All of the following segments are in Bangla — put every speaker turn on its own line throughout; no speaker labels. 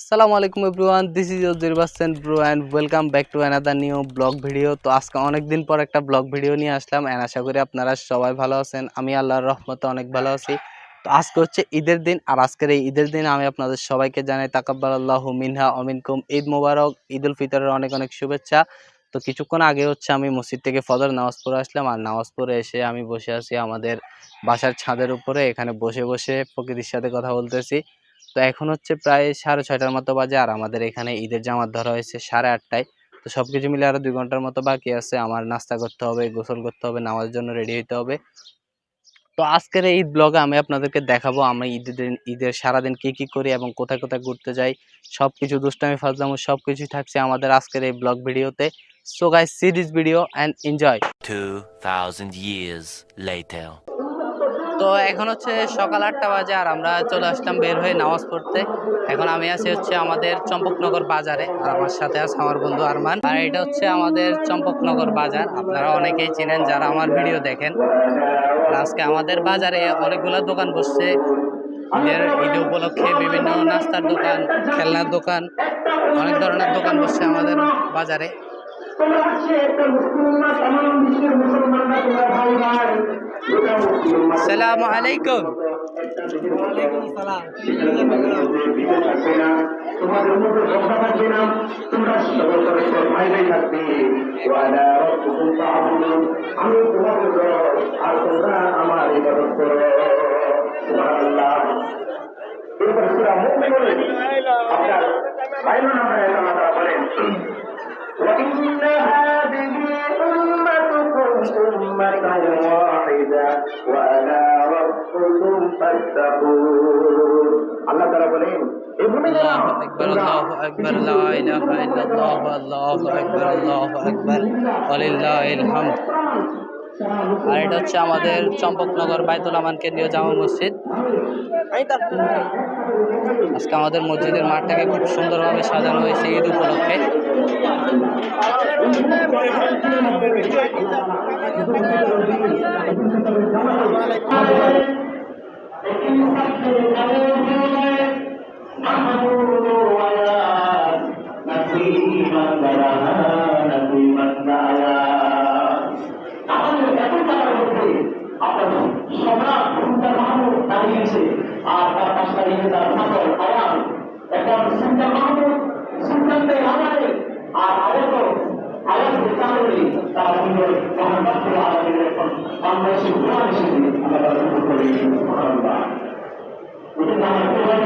আসসালামু আলাইকুম everyone this is your জিরবাসেন bro and welcome back to another new blog video তো আজকে অনেক দিন পর একটা ব্লগ ভিডিও নিয়ে আসলাম অ্যান্ড আশা করি আপনারা সবাই ভালো আছেন। আমি আল্লাহর রহমতে অনেক ভালো আছি। তো আজকে হচ্ছে ঈদের দিন আর আজকের এই ঈদের দিন আমি আপনাদের সবাইকে জানাই তাকাব্বাল আল্লাহ মিনহা অমিনকুম ঈদ মোবারক, ঈদ উল ফিতরের অনেক অনেক শুভেচ্ছা। তো কিছুক্ষণ আগে হচ্ছে আমি মসজিদ থেকে ফজর নামাজ পড়ে আসলাম আর নামাজ পড়ে এসে আমি বসে আছি আমাদের বাসার ছাদের উপরে। এখানে বসে বসে প্রকৃতির সাথে কথা বলতেছি। তো এখন হচ্ছে প্রায় সাড়ে ছয়টার মতো বাজে আর আমাদের এখানে ঈদের জামাত ধরা হয়েছে সাড়ে আটটায়। তো সব কিছু মিলে আরও দুই ঘণ্টার মতো বাকি আছে। আমার নাস্তা করতে হবে, গোসল করতে হবে, নামাজের জন্য রেডি হতে হবে। তো আজকের এই ব্লগে আমি আপনাদেরকে দেখাবো আমি ঈদের দিন ঈদের সারাদিন কি কি করি এবং কোথায় কোথায় ঘুরতে যাই। সব কিছু দুষ্টামি, ফাজলামো সব কিছুই থাকছে আমাদের আজকের এই ব্লগ ভিডিওতে। So guys see this video and enjoy
2000 years later.
তো এখন হচ্ছে সকাল আটটা বাজে আর আমরা চলে আসলাম বের হয়ে নামাজ পড়তে। এখন আমি আছি হচ্ছে আমাদের চম্পকনগর বাজারে আর আমার সাথে আছে আমার বন্ধু আরমান। আর এটা হচ্ছে আমাদের চম্পকনগর বাজার। আপনারা অনেকেই চিনেন যারা আমার ভিডিও দেখেন। আজকে আমাদের বাজারে অনেকগুলো দোকান বসছে। ঈদের ঈদ উপলক্ষে বিভিন্ন নাস্তার দোকান, খেলনার দোকান, অনেক ধরনের দোকান বসছে আমাদের বাজারে। সালাম আলাইকুম।
তোমাদের মধ্যে ঝগড়া থাকবে না? তোমরা ওয়ালা রাব্বুকুম ফা'বুদুন আমি তোমাদের রব আর তোমরা আমার ইবাদত করো। সুবহানাল্লাহ। এরপর সূরা মুমিনুন। আপনার বাইরে নামে আল্লাহ বলেন। وإن هذه أمتكم أمة واحدة وأنا ربكم فاتقون. الله تعالى بولين إيه الله
أكبر الله أكبر لا إله إلا الله الله أكبر الله أكبر. ولله الحمد. আর এটা হচ্ছে আমাদের চম্পকনগর বাইতুল আমান কেন্দ্রীয় জামা মসজিদ। আজকে আমাদের মসজিদের মাঠটাকে খুব সুন্দরভাবে সাজানো হয়েছে ঈদ উপলক্ষে।
আর তার পাশে তার এখন সুলতান মাহমুদ আর কারণে তারা সুন্দর মোহাম্মদ আলমের এখন বাংলাদেশের কোরআন এসেছে আমরা তারা সুন্দর করে সুবহানাল্লাহ ওটা আমার কোরআন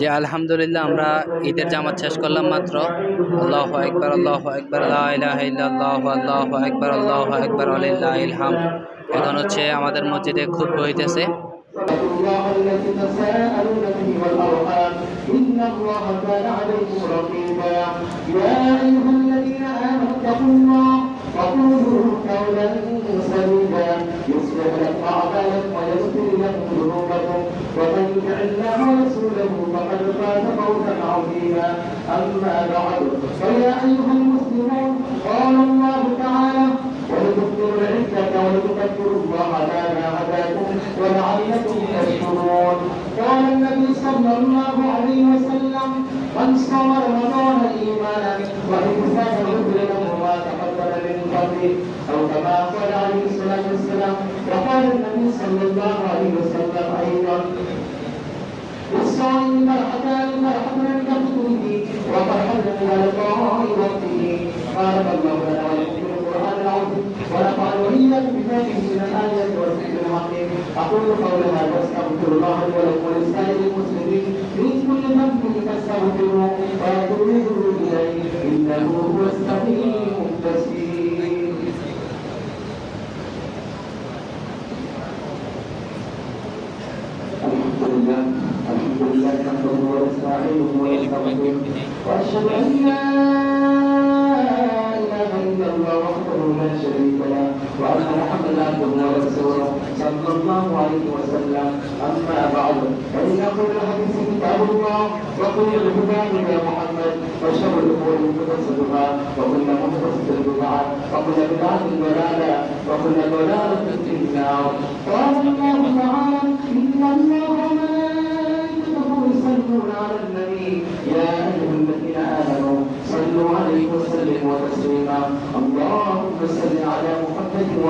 যে আলহামদুলিল্লাহ আমরা ঈদের জামাত শেষ করলাম মাত্র আল্লাহ একবার আল্লাহ একবার আল্লাহ আল্লাহ একবার আল্লাহ একবার আলিল্লাহিল হামদ এখন হচ্ছে আমাদের মসজিদে খুব হইতেছে
واتقوا الله الذي تساءلون به والارحام ان الله كان عليكم رقيبا يا ايها الذين امنوا اتقوا الله وقولوا قولا سديدا يصلح لكم اعمالكم ويغفر لكم ذنوبكم ومن يطع الله ورسوله فقد فاز فوزا عظيما. أما بعد فيا أيها المسلمون قال الله تعالى ولتكبروا العزة ولتكبروا الله
وهدانا هداكم ولعلكم تشكرون. قال النبي صلى الله عليه وسلم من صام صلى الله عليه وسلم ايضا للصائم مرحتان مرحة عند فطره ومرحة عند لقاء ربه بارك الله لنا ولكم في القرآن العظيم ونفعني وإياكم بما فيه من الآيات والذكر الحكيم أقول قولي هذا واستغفر الله لي ولكم ولسائر المسلمين من كل ذنب فاستغفروه وأتوبوا إليه إنه هو السميع البصير واشهد ان لا اله الا الله وحده لا شريك له وان محمدا صلى الله عليه وسلم. اما بعد الحديث كتاب الله محمد وكل ضلاله في النار قال الله تعالى ان الله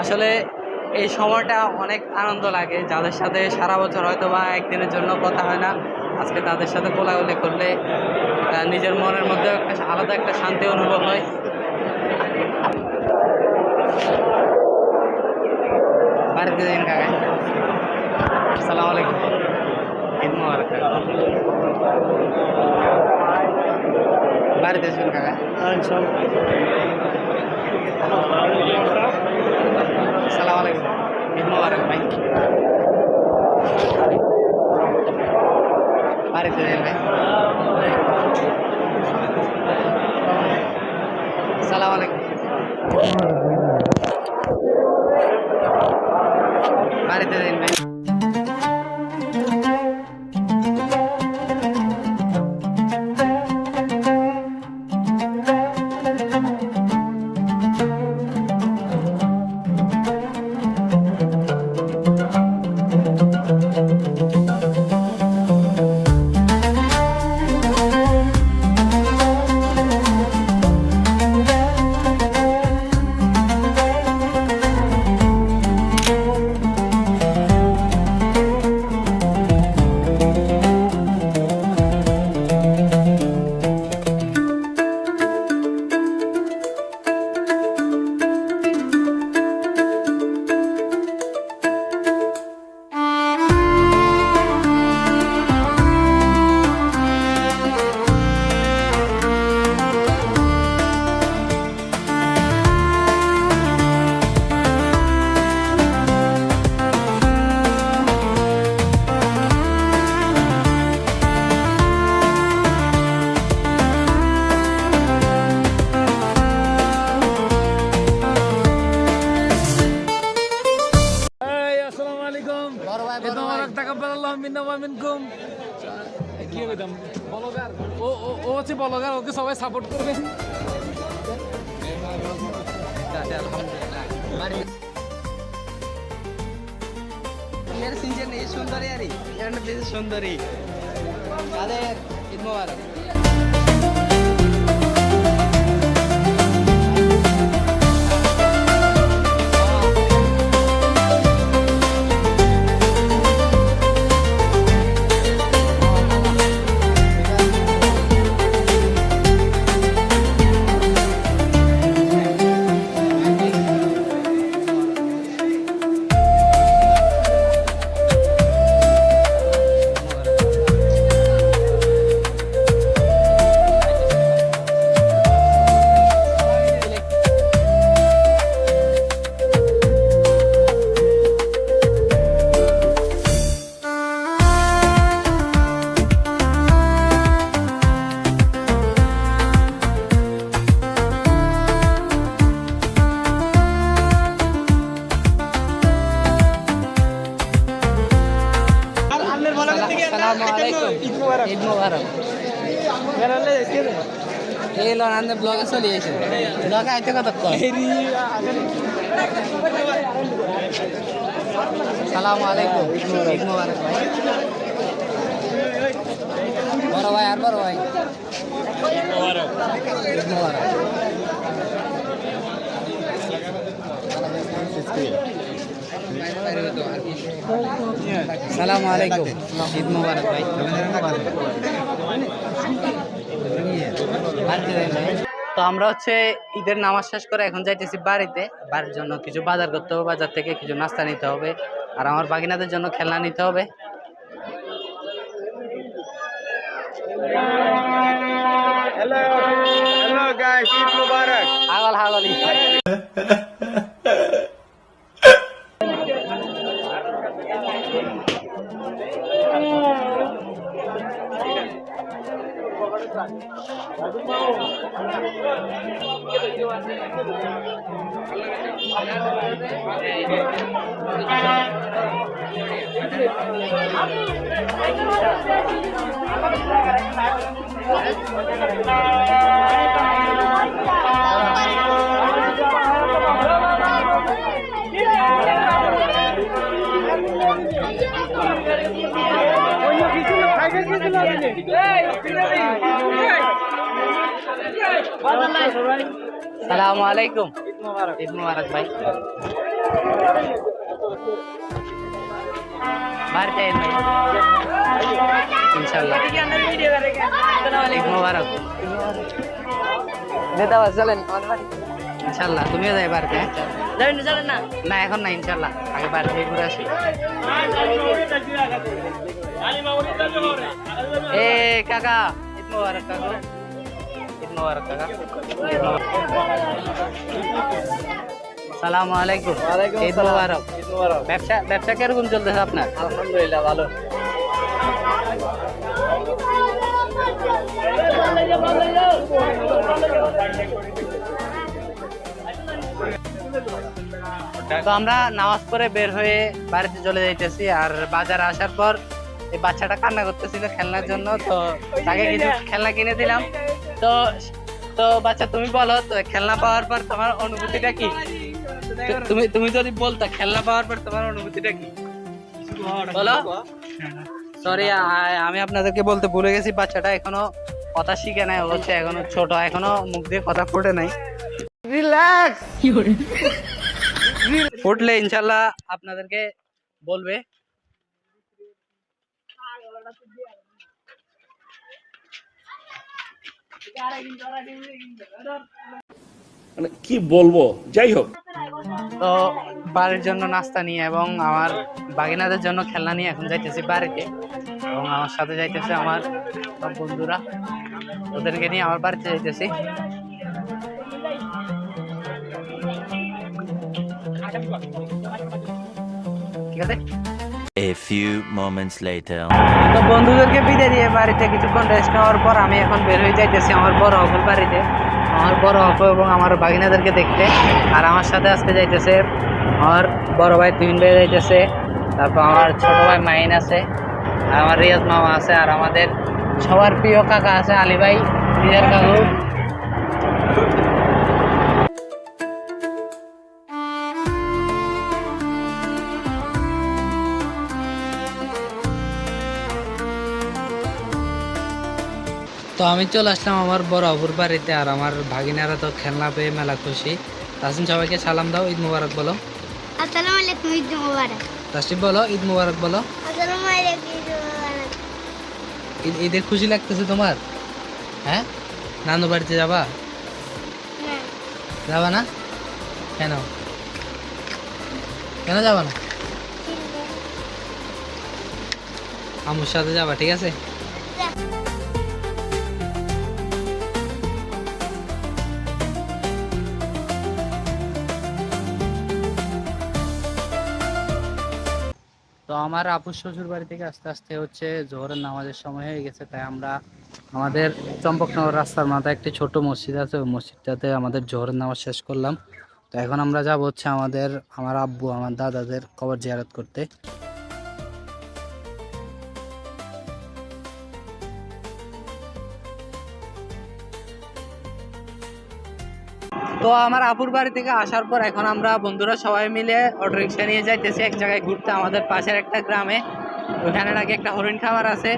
আসলে এই সময়টা অনেক আনন্দ লাগে। যাদের সাথে সারা বছর হয়তো বা একদিনের জন্য কথা হয় না, আজকে তাদের সাথে কোলাগুলি করলে নিজের মনের মধ্যে একটা আলাদা একটা শান্তি অনুভব হয়। বাড়িতে দিন কাকা আসসালামু আলাইকুম। বাড়িতে কাকা আলাইকুম ঈদ মোবারক ভাই বাড়িতে যাই
এই
লো আন্দে ব্লগে চলি আছে ব্লগে আইতে কত সালামু আলাইকুম, ঈদ ভাই। বড় ভাই আর বড় ভাই? মুবারক। আলাইকুম, ঈদ মুবারক ভাই। তো আমরা হচ্ছে ঈদের নামাজ শেষ করে এখন যাইতেছি বাড়িতে। বাড়ির জন্য কিছু বাজার করতে হবে বাজার থেকে কিছু নাস্তা নিতে হবে আর আমার বাগিনাদের জন্য খেলনা নিতে হবে। Hey, Pirelli! সালামু আলাইকুম ঈদ মুবারক ভাই। বাড়িতে ইনশাল্লাহ ঈদ মুবারক। ইনশাল্লাহ তুমিও যাই বাড়িতে হ্যাঁ? না এখন না ইনশাল্লাহ আগে বাড়ি ঘুরে আসি। এ কাকা ঈদ মুবারক কাকা। মুবারক কাকা? সালামু আলাইকুম। ঈদ মুবারক। ব্যবসা ব্যবসা কীরকম চলতেছে আপনার? আলহামদুলিল্লাহ ভালো। তো আমরা নামাজ পড়ে বের হয়ে বাড়িতে চলে যাইতেছি আর বাজার আসার পর এই বাচ্চাটা কান্না করতেছিল খেলনার জন্য তো তাকে কিছু খেলনা কিনে দিলাম। তো তো বাচ্চা তুমি বলো তো খেলনা পাওয়ার পর তোমার অনুভূতিটা কি? তুমি তুমি যদি বলতা খেলনা পাওয়ার পর তোমার অনুভূতিটা কি? বলো। সরি আমি আপনাদেরকে বলতে ভুলে গেছি বাচ্চাটা এখনও কথা শিখে নাই হচ্ছে এখনও ছোট এখনও মুখ দিয়ে কথা ফুটে নাই। রিল্যাক্স ফুটলে ইনশাল্লাহ আপনাদেরকে বলবে।
মানে কি বলব? যাই হোক।
তো বাড়ির জন্য নাস্তা নিয়ে এবং আমার বাগিনাদের জন্য খেলনা নিয়ে এখন যাইতেছি বাড়িতে। এবং আমার সাথে যাইতেছে আমার বন্ধুরা। ওদেরকে নিয়ে আমার বাড়িতে যাইতেছি। আছে
Few moments later.
তো বন্ধুদেরকে বিদায় দিয়ে বাড়িতে কিছুক্ষণ রেস্ট নেওয়ার পর আমি এখন বের হয়ে যাইতেছি আমার বড় অফুল বাড়িতে। আমার বড় অফু এবং আমার বাগিনাদেরকে দেখতে। আর আমার সাথে আজকে যাইতেছে আমার বড় ভাই তিন ভাই যাইতেছে। তারপর আমার ছোট ভাই মাইন আছে, আর আমার রিয়াজ মামা আছে, আর আমাদের সবার প্রিয় কাকা আছে আলী ভাই নিজের কাকু। তো আমি চলে আসলাম আমার বড় অপুর বাড়িতে আর আমার ভাগিনারা তো খেলনা পেয়ে মেলা খুশি। তাসিম সবাইকে সালাম দাও ঈদ মুবারক বলো।
আসসালামু আলাইকুম ঈদ মুবারক।
তাসিম বলো ঈদ মুবারক বলো।
আসসালামু আলাইকুম ঈদ মুবারক।
ঈদ খুশি লাগতেছে তোমার? হ্যাঁ? নানু বাড়িতে যাবা? যাবা না? কেন? কেন যাবা না? আমুর সাথে যাবা ঠিক আছে? তো আমার আপুর শ্বশুর বাড়ি থেকে আস্তে আস্তে হচ্ছে জোহরের নামাজের সময় হয়ে গেছে, তাই আমরা আমাদের চম্পকনগর রাস্তার মাথায় একটি ছোট মসজিদ আছে, ওই মসজিদটাতে আমাদের জোহরের নামাজ শেষ করলাম। তো এখন আমরা যাব হচ্ছে আমাদের, আমার আব্বু, আমার দাদাদের কবর জিয়ারত করতে। তো আমার আপুর বাড়ি থেকে আসার পর এখন আমরা বন্ধুরা সবাই মিলে অটোরিক্সা নিয়ে যাইতেছি। এক জায়গায় ঘুরতে, আমাদের পাশের একটা গ্রামে। ওইখানে নাকি একটা হরিণ খামার আছে।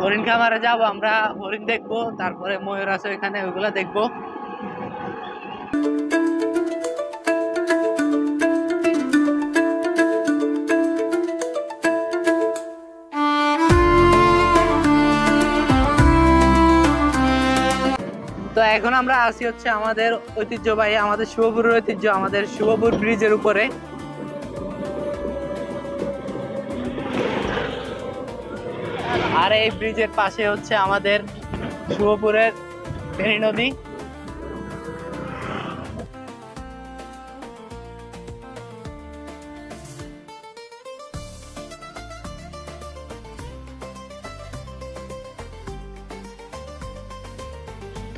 হরিণ খামারে যাব, আমরা হরিণ দেখব, তারপরে ময়ূর আছে ওইখানে, ওইগুলো দেখব। আমরা আসি হচ্ছে আমাদের ঐতিহ্যবাহী, আমাদের শুভপুরের ঐতিহ্য, আমাদের শুভপুর ব্রিজের উপরে। আর এই ব্রিজের পাশে হচ্ছে আমাদের শুভপুরের ফেনী নদী।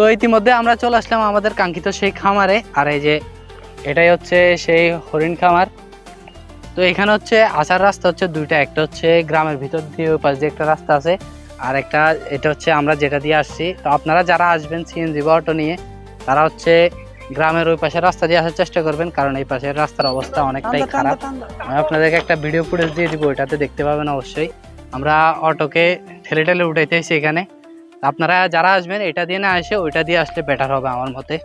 তো ইতিমধ্যে আমরা চলে আসলাম আমাদের কাঙ্ক্ষিত সেই খামারে। আর এই যে এটাই হচ্ছে সেই হরিণ খামার। তো এখানে হচ্ছে আসার রাস্তা হচ্ছে দুইটা। একটা হচ্ছে গ্রামের ভিতর দিয়ে ওই পাশ দিয়ে একটা রাস্তা আছে। আর একটা এটা হচ্ছে আমরা যেটা দিয়ে আসছি। তো আপনারা যারা আসবেন সিএনজি বা অটো নিয়ে তারা হচ্ছে গ্রামের ওই পাশের রাস্তা দিয়ে আসার চেষ্টা করবেন। কারণ এই পাশের রাস্তার অবস্থা অনেকটাই খারাপ। আমি আপনাদেরকে একটা ভিডিও ফুটেজ দিয়ে দিব ওইটাতে দেখতে পাবেন অবশ্যই। আমরা অটোকে ঠেলে ঠেলে উঠাইতেছি এখানে। আপনারা যারা আসবেন, এটা দিয়ে না এসে ওইটা দিয়ে আসলে বেটার হবে আমার মতে।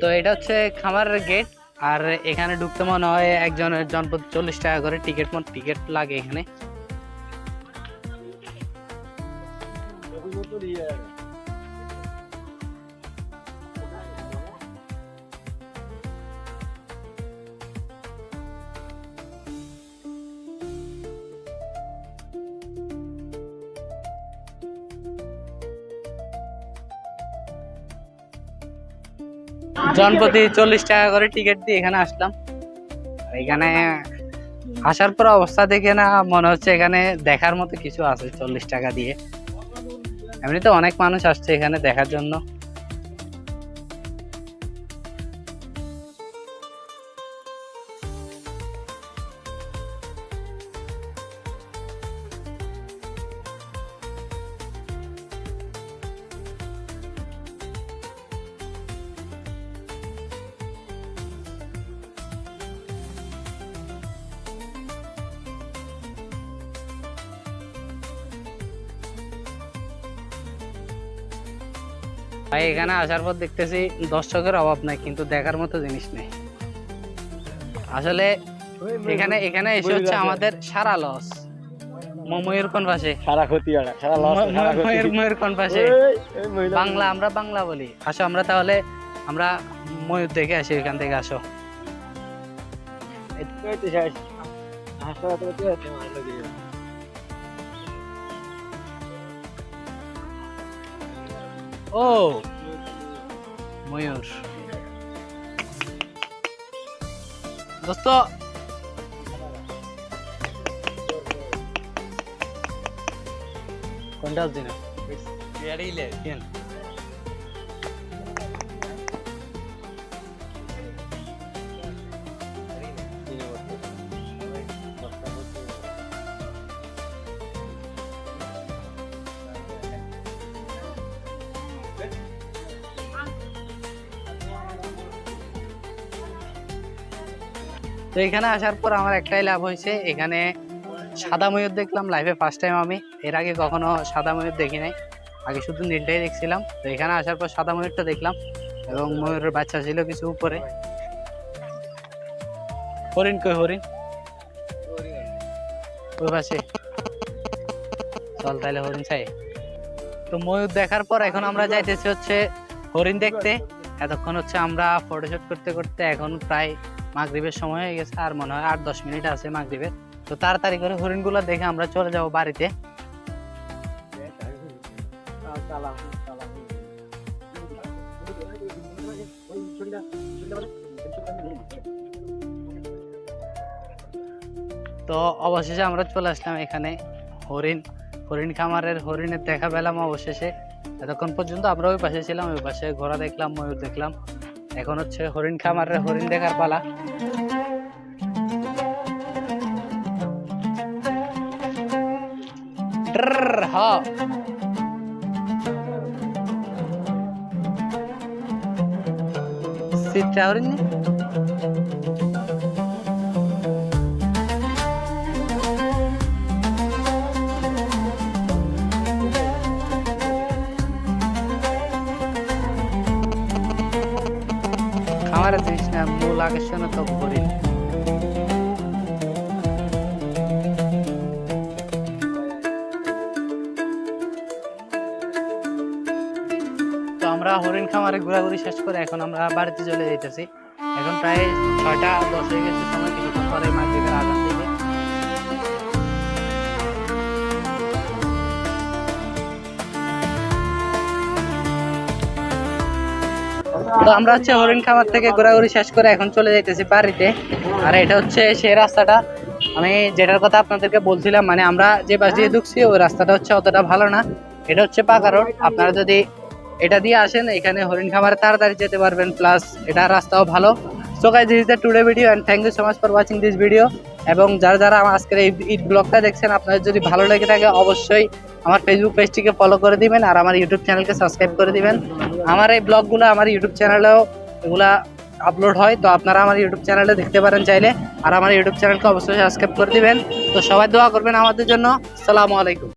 তো এটা হচ্ছে খামারের গেট আর এখানে ঢুকতে মনে হয় একজনের জনপদ চল্লিশ টাকা করে টিকিট টিকিট লাগে এখানে। জনপ্রতি চল্লিশ টাকা করে টিকিট দিয়ে এখানে আসলাম। এখানে আসার পর অবস্থা দেখে না মনে হচ্ছে এখানে দেখার মতো কিছু আছে চল্লিশ টাকা দিয়ে। এমনিতে অনেক মানুষ আসছে এখানে দেখার জন্য। এখানে আসার পর দেখতেছি দর্শকের অভাব নাই কিন্তু দেখার মতো জিনিস নেই। আসলে এখানে এখানে এসে হচ্ছে আমাদের সারা লস ময়ূর কোন পাশে?
সারা ক্ষতি সারা।
ময়ূর ময়ূর কোন পাশে? বাংলা আমরা বাংলা বলি। আসো আমরা তাহলে আমরা ময়ূর দেখে আসি এখান থেকে আসো। ও ময়ূর দোস্ত। কোনটা দিন তো এখানে আসার পর আমার একটাই লাভ হয়েছে, এখানে সাদা ময়ূর দেখলাম লাইফে ফার্স্ট টাইম আমি। এর আগে কখনো সাদা ময়ূর দেখি নাই, আগে শুধু নীলটাই দেখছিলাম। তো এখানে আসার পর সাদা ময়ূরটা দেখলাম এবং ময়ূরের বাচ্চা ছিল কিছু উপরে। হরিণ কই, হরিণ? ওই পাশে। চল তাহলে হরিণ চাই। তো ময়ূর দেখার পর এখন আমরা যাইতেছি হচ্ছে হরিণ দেখতে। এতক্ষণ হচ্ছে আমরা ফটোশুট করতে করতে এখন প্রায় মাগরিবের সময় হয়ে গেছে আর মনে হয় আট দশ মিনিট আছে মাগরিবের। তো তাড়াতাড়ি করে হরিণগুলো দেখে আমরা চলে যাব বাড়িতে। তো অবশেষে আমরা চলে আসলাম এখানে হরিণ। হরিণ খামারের হরিণের দেখা পেলাম অবশেষে। এতক্ষণ পর্যন্ত আমরা ওই পাশে ছিলাম, ওই পাশে ঘোড়া দেখলাম, ময়ূর দেখলাম। এখন হচ্ছে হরিণ খামারের হরিণ দেখার পালা। ট্রর হ সিটটা হরিণী খামারে দিস না মূল আকর্ষণ তো হরিণ খামারে ঘোরাঘুরি শেষ করে এখন আমরা বাড়িতে চলে যাইতেছি। এখন প্রায় ছয়টা দশ হয়ে গেছে, সময় কিছুক্ষণ পরে মাগরিবের আজান দিবে। তো আমরা হচ্ছে হরিণ খামার থেকে ঘোরাঘুরি শেষ করে এখন চলে যাইতেছি বাড়িতে। আর এটা হচ্ছে সেই রাস্তাটা। আমি যেটার কথা আপনাদেরকে বলছিলাম মানে আমরা যে বাস দিয়ে ঢুকছি, ওই রাস্তাটা হচ্ছে অতটা ভালো না। এটা হচ্ছে পাকা রোড। আপনারা যদি এটা দিয়ে আসেন, এখানে হরিণ খামারে তাড়াতাড়ি যেতে পারবেন প্লাস এটা রাস্তাও ভালো। So guys this the today video and thank you so much for watching this video এবং যারা যারা আজকের এই ঈদ ব্লগটা দেখছেন, আপনাদের যদি ভালো লেগে থাকে, অবশ্যই আমার ফেসবুক পেজটিকে ফলো করে দিবেন আর আমার ইউটিউব চ্যানেলকে সাবস্ক্রাইব করে দিবেন। আমার এই ব্লগগুলো আমার ইউটিউব চ্যানেলেও এগুলা আপলোড হয়, তো আপনারা আমার ইউটিউব চ্যানেলে দেখতে পারেন চাইলে। আর আমার ইউটিউব চ্যানেলকে অবশ্যই সাবস্ক্রাইব করে দিবেন। তো সবাই দোয়া করবেন আমাদের জন্য। সালামু আলাইকুম।